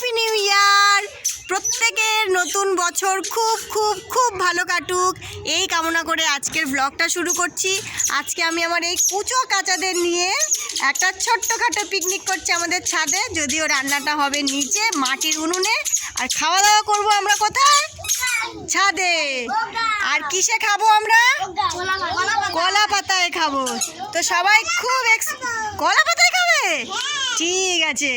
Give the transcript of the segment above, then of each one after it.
Happy new year প্রত্যেকের নতুন বছর খুব খুব খুব ভালো কাটুক। এই কামনা করে আজকের ব্লগটা শুরু করছি। আজকে আমি আমার এই কুচো কাচাদের নিয়ে একটা ছোট্টখাটো পিকনিক করছি আমাদের ছাদে। যদিও রান্নাটা হবে নিচে, মাটির উনুনে। আর খাওয়া দাওয়া করব আমরা কোথায়? ছাদে। আর কিসে খাব আমরা? কলা পাতায় খাব। তো সবাই খুব কলা পাতায় খাবে? ঠিক আছে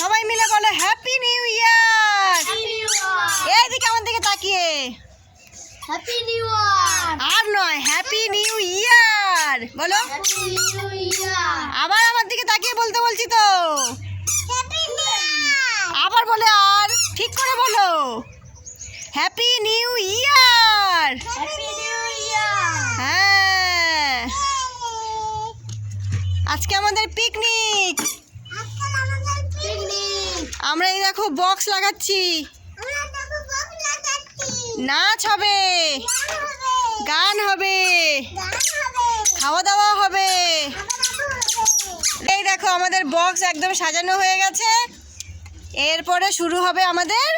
সবাই মিলে বলো হ্যাপি নিউ ইয়ার এইদিকে আমার দিকে তাকিয়ে। হ্যাপি নিউ ইয়ার আর নয় হ্যাপি নিউ ইয়ার বলো। আবার আমার দিকে তাকিয়ে বলতে বলছি তো। আবার বলে আর ঠিক করে বলো। হ্যাপি নিউ ইয়ার হ্যাঁ। আজকে আমাদের পিকনিক আমরা এই দেখো বক্স লাগাচ্ছি। নাচ হবে। গান হবে। খাওয়া দাওয়া হবে। এই দেখো আমাদের বক্স একদম সাজানো হয়ে গেছে। এরপরে শুরু হবে আমাদের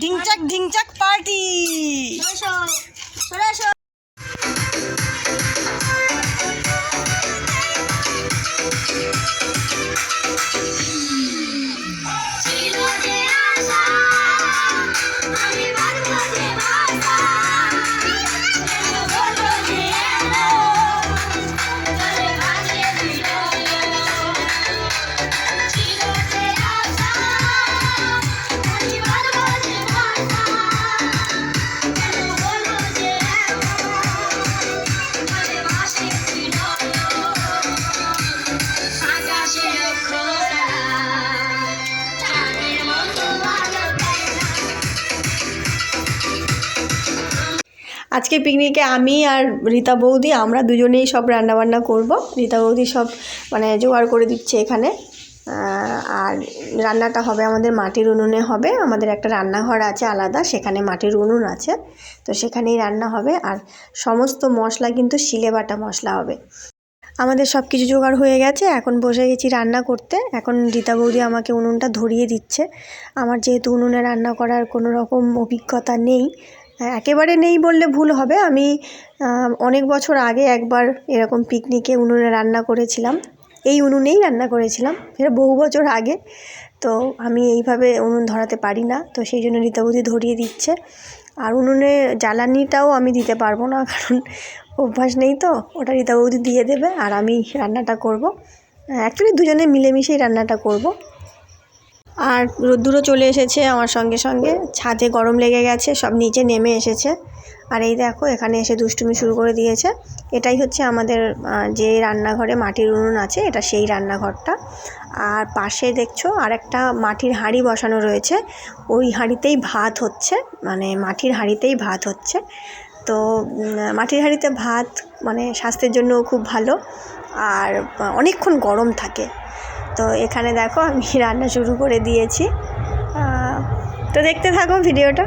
ঢিংচাক ঢিংচাক পার্টি Sheila. আজকে পিকনিকে আমি আর রীতা বৌদি, আমরা দুজনেই সব রান্নাবান্না করব। রীতা বৌদি সব মানে জোগাড় করে দিচ্ছে এখানে। আর রান্নাটা হবে আমাদের মাটির উনুনে হবে। আমাদের একটা রান্নাঘর আছে আলাদা, সেখানে মাটির উনুন আছে। তো সেখানেই রান্না হবে। আর সমস্ত মশলা কিন্তু শিলে বাটা মশলা হবে। আমাদের সব কিছু জোগাড় হয়ে গেছে। এখন বসে গেছি রান্না করতে। এখন রীতা বৌদি আমাকে উনুনটা ধরিয়ে দিচ্ছে। আমার যেহেতু উনুনে রান্না করার কোনো রকম অভিজ্ঞতা নেই একেবারে নেই বললে ভুল হবে। আমি অনেক বছর আগে একবার এরকম পিকনিকে উনুনে রান্না করেছিলাম। এই উনুনেই রান্না করেছিলাম। এটা বহু বছর আগে। তো আমি এইভাবে উনুন ধরাতে পারি না। তো সেই জন্য রীতা বৌদি ধরিয়ে দিচ্ছে। আর উনুনে জ্বালানিটাও আমি দিতে পারব না, কারণ অভ্যাস নেই তো। ওটা রীতা দিয়ে দেবে আর আমি রান্নাটা করব। অ্যাকচুয়ালি দুজনে মিলেমিশেই রান্নাটা করব। আর রোদ্দুরও চলে এসেছে আমার সঙ্গে সঙ্গে। ছাদে গরম লেগে গেছে, সব নিচে নেমে এসেছে। আর এই দেখো, এখানে এসে দুষ্টুমি শুরু করে দিয়েছে। এটাই হচ্ছে আমাদের যে রান্নাঘরে মাটির উনুন আছে, এটা সেই রান্নাঘরটা। আর পাশে দেখছ আর একটা মাটির হাঁড়ি বসানো রয়েছে। ওই হাঁড়িতেই ভাত হচ্ছে মানে মাটির হাঁড়িতেই ভাত হচ্ছে। তো মাটির হাঁড়িতে ভাত মানে স্বাস্থ্যের জন্য খুব ভালো। আর অনেকক্ষণ গরম থাকে। তো এখানে দেখো আমি রান্না শুরু করে দিয়েছি। তো দেখতে থাকো ভিডিওটা।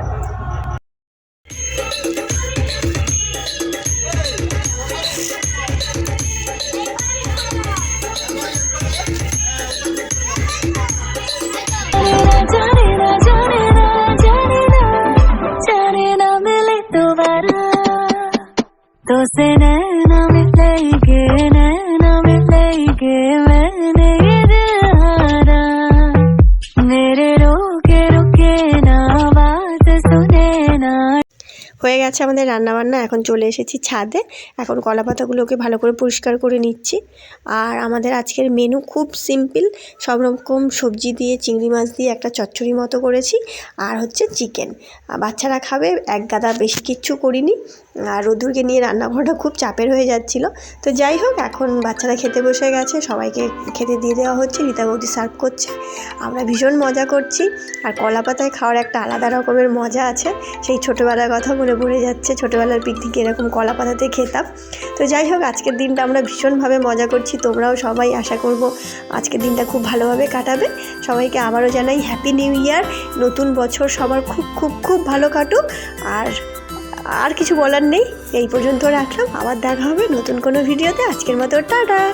হয়ে গেছে আমাদের রান্নাবান্না, এখন চলে এসেছি ছাদে। এখন কলা পাতাগুলোকে ভালো করে পরিষ্কার করে নিচ্ছি। আর আমাদের আজকের মেনু খুব সিম্পল সব রকম সবজি দিয়ে, চিংড়ি মাছ দিয়ে একটা চচ্চড়ি মতো করেছি। আর হচ্ছে চিকেন বাচ্চারা খাবে, এক গাদা বেশি কিচ্ছু করিনি। আর রোদুরকে নিয়ে রান্নাঘরটা খুব চাপের হয়ে যাচ্ছিল। তো যাই হোক, এখন বাচ্চারা খেতে বসে গেছে। সবাইকে খেতে দিয়ে দেওয়া হচ্ছে। রীতা বৌদি সার্ভ করছে। আমরা ভীষণ মজা করছি। আর কলা পাতায় খাওয়ার একটা আলাদা রকমের মজা আছে। সেই ছোটোবেলার কথা মনে পড়ে যাচ্ছে। ছোটোবেলার পিকনিকে এরকম কলা পাতাতে খেতাম। তো যাই হোক, আজকের দিনটা আমরা ভীষণভাবে মজা করছি। তোমরাও সবাই আশা করব আজকের দিনটা খুব ভালোভাবে কাটাবে। সবাইকে আবারও জানাই হ্যাপি নিউ ইয়ার নতুন বছর সবার খুব খুব খুব ভালো কাটুক। আর আর কিছু বলার নেই। এই পর্যন্ত রাখলাম। আবার দেখা হবে নতুন কোনো ভিডিওতে। আজকের মতো, টাটা!